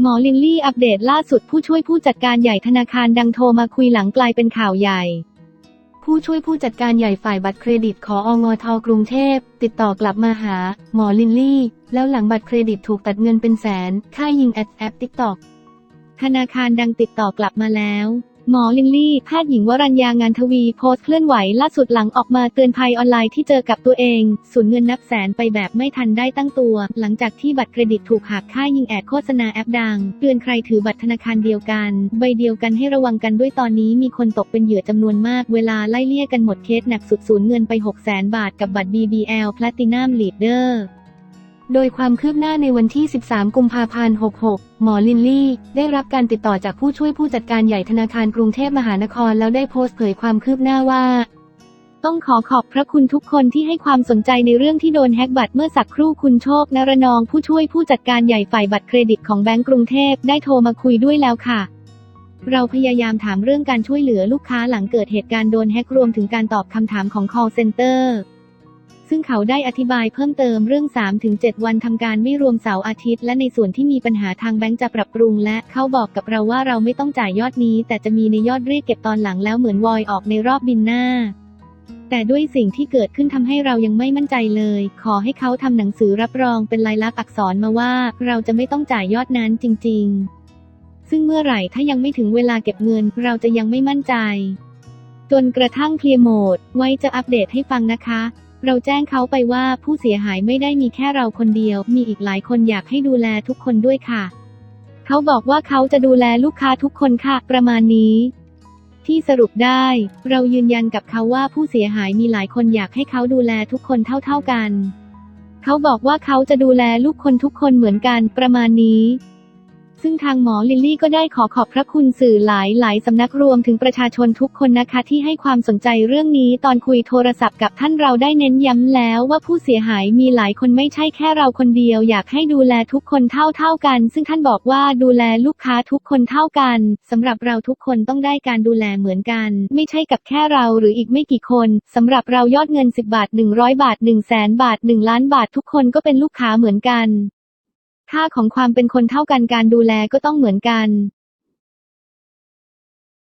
หมอลินลี่อัปเดตล่าสุดผู้ช่วยผู้จัดการใหญ่ธนาคารดังโทรมาคุยหลังกลายเป็นข่าวใหญ่ ผู้ช่วยผู้จัดการใหญ่ฝ่ายบัตรเครดิตขอองทกรุงเทพ ติดต่อกลับมาหา หมอลินลี่ แล้วหลังบัตรเครดิตถูกตัดเงินเป็นแสน ค่ายิงแอดแอปติ๊กตอกธนาคารดังติดต่อกลับมาแล้ว หมอลินลี่ แพทย์หญิงวรัญญางานทวี โพสต์เคลื่อนไหวล่าสุดหลังออกมาเตือนภัยออนไลน์ที่เจอกับตัวเอง สูญเงินนับแสนไปแบบไม่ทันได้ตั้งตัว หลังจากที่บัตรเครดิตถูกหักค่ายิงแอดโฆษณาแอปดัง เตือนใครถือบัตรธนาคารเดียวกัน ใบเดียวกันให้ระวังกันด้วยตอนนี้มีคนตกเป็นเหยื่อจำนวนมาก เวลาไล่เลี่ยกันหมดเคสหนักสุดสูญเงินไป 6 0 0 0 0บาทกับบัตร BBL Platinum Leader โดยความคืบหน้าในวันที่ 13 กุมภาพันธ์ 66 หมอลินลี่ ได้รับการติดต่อจากผู้ช่วยผู้จัดการใหญ่ธนาคารกรุงเทพมหานครแล้วได้โพสต์เผยความคืบหน้าว่า ต้องขอขอบพระคุณทุกคนที่ให้ความสนใจในเรื่องที่โดนแฮกบัตรเมื่อสักครู่คุณโชคนรนองผู้ช่วยผู้จัดการใหญ่ฝ่ายบัตรเครดิตของแบงก์กรุงเทพได้โทรมาคุยด้วยแล้วค่ะเราพยายามถามเรื่องการช่วยเหลือลูกค้าหลังเกิดเหตุการณ์โดนแฮกรวมถึงการตอบคำถามของ call center ซึ่งเขาได้อธิบายเพิ่มเติมเรื่อง 3-7 วันทำการไม่รวมเสาร์อาทิตย์ และในส่วนที่มีปัญหาทางแบงก์จะปรับปรุง และเขาบอกกับเราว่าเราไม่ต้องจ่ายยอดนี้ แต่จะมีในยอดเรียกเก็บตอนหลังแล้วเหมือนวอยออกในรอบบินหน้า แต่ด้วยสิ่งที่เกิดขึ้นทำให้เรายังไม่มั่นใจเลย ขอให้เขาทำหนังสือรับรองเป็นลายลักษณ์อักษรมาว่า เราจะไม่ต้องจ่ายยอดนั้นจริง ๆ ซึ่งเมื่อไหร่ถ้ายังไม่ถึงเวลาเก็บเงิน เราจะยังไม่มั่นใจ จนกระทั่งเคลียร์โหมด ไว้จะอัปเดตให้ฟังนะคะ เราแจ้งเขาไปว่าผู้เสียหายไม่ได้มีแค่เราคนเดียว มีอีกหลายคนอยากให้ดูแลทุกคนด้วยค่ะ เขาบอกว่าเขาจะดูแลลูกค้าทุกคนค่ะ ประมาณนี้ ที่สรุปได้ เรายืนยันกับเขาว่าผู้เสียหายมีหลายคนอยากให้เขาดูแลทุกคนเท่า ๆกัน เขาบอกว่าเขาจะดูแลลูกคนทุกคนเหมือนกัน ประมาณนี้ ซึ่งทางหมอลิลลี่ก็ได้ขอขอบพระคุณสื่อหลายหลายสำนักรวมถึงประชาชนทุกคนนะคะที่ให้ความสนใจเรื่องนี้ตอนคุยโทรศัพท์กับท่านเราได้เน้นย้ำแล้วว่าผู้เสียหายมีหลายคนไม่ใช่แค่เราคนเดียว อยากให้ดูแลทุกคนเท่าเท่ากัน ซึ่งท่านบอกว่าดูแลลูกค้าทุกคนเท่ากันสำหรับเราทุกคนต้องได้การดูแลเหมือนกัน ไม่ใช่กับแค่เราหรืออีกไม่กี่คนสำหรับเรายอดเงิน 10 บาท 100 บาท1 0 0 0 0แสนบาท 1 ล้านบาททุกคนก็เป็นลูกค้าเหมือนกัน ค่าของความเป็นคนเท่ากันการดูแลก็ต้องเหมือนกัน